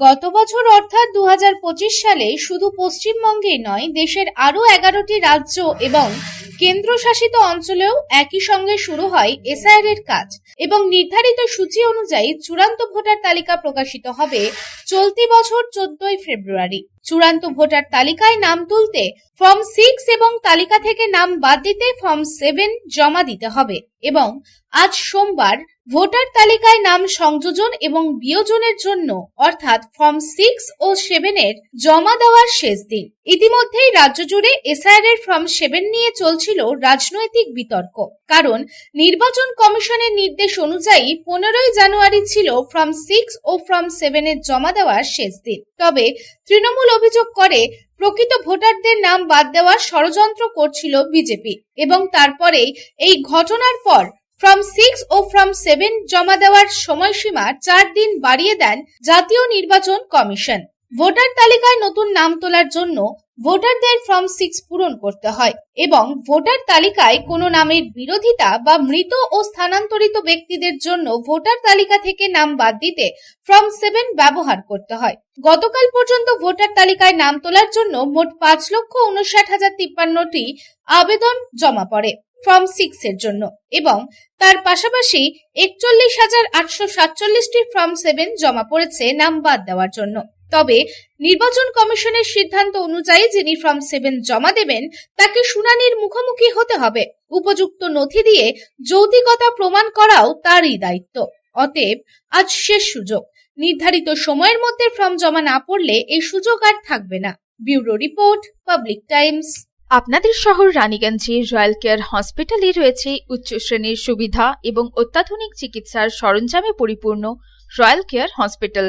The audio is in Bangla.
গত বছর অর্থাৎ দু হাজার পঁচিশ সালে শুধু পশ্চিমবঙ্গেই নয়, দেশের আরও এগারোটি রাজ্য এবং কেন্দ্রশাসিত অঞ্চলেও একই সঙ্গে শুরু হয় এসআইআর এর কাজ এবং নির্ধারিত সূচি অনুযায়ী চূড়ান্ত ভোটার তালিকা প্রকাশিত হবে চলতি বছর চোদ্দই ফেব্রুয়ারি। চূড়ান্ত ভোটার তালিকায় নাম তুলতে ফর্ম সিক্স এবং তালিকা থেকে নাম বাদ দিতে ফর্ম সেভেন জমা দিতে হবে এবং আজ সোমবার ভোটার তালিকায় নাম সংযোজন এবং বিয়োজনের জন্য অর্থাৎ ফর্ম সিক্স ও সেভেনের জমা দেওয়ার শেষ দিন। ইতিমধ্যেই রাজ্য জুড়ে এসআইআর এর ফর্ম সেভেন নিয়ে চলছিল রাজনৈতিক বিতর্ক। কারণ নির্বাচন কমিশনের নির্দেশ অনুযায়ী পনেরোই জানুয়ারি ছিল ফর্ম সিক্স ও ফর্ম সেভেনের জমা দেওয়ার শেষ দিন। তবে তৃণমূল অভিযোগ করে, প্রকৃত ভোটারদের নাম বাদ দেওয়ার ষড়যন্ত্র করছিল বিজেপি এবং তারপরেই এই ঘটনার পর ফর্ম সিক্স ও ফর্ম সেভেন জমা দেওয়ার সময়সীমা চার দিন বাড়িয়ে দেন জাতীয় নির্বাচন কমিশন। ভোটার তালিকায় নতুন নাম তোলার জন্য ভোটারদের ফর্ম সিক্স পূরণ করতে হয় এবং ভোটার তালিকায় কোনো নামের বিরোধিতা বা মৃত ও স্থানান্তরিত ব্যক্তিদের জন্য ভোটার তালিকা থেকে নাম বাদ দিতে ফর্ম সেভেন ব্যবহার করতে হয়। গতকাল পর্যন্ত ভোটার তালিকায় নাম তোলার জন্য মোট পাঁচ লক্ষ উনষাট হাজার তিপ্পান্নটি আবেদন জমা পড়ে ফর্ম সিক্স এর জন্য এবং তার পাশাপাশি একচল্লিশ হাজার আটশো সাতচল্লিশটি ফর্ম সেভেন জমা পড়েছে নাম বাদ দেওয়ার জন্য। তবে নির্বাচন কমিশনের সিদ্ধান্ত অনুযায়ী যিনি ফর্ম সেভেন জমা দেবেন, তাকে শুনানির মুখোমুখি হতে হবে। উপযুক্ত নথি দিয়ে যৌতিকতা প্রমাণ করাও তারই দায়িত্ব। অতএব আজ শেষ সুযোগ। নির্ধারিত সময়ের মধ্যে ফর্ম জমা না পড়লে এই সুযোগ আর থাকবে না। Bureau report, public times. আপনাদের শহর রানীগঞ্জে রয়্যাল কেয়ার হসপিটালে রয়েছে উচ্চ শ্রেণির সুবিধা এবং অত্যাধুনিক চিকিৎসার সরঞ্জামে পরিপূর্ণ রয়্যাল কেয়ার হসপিটাল।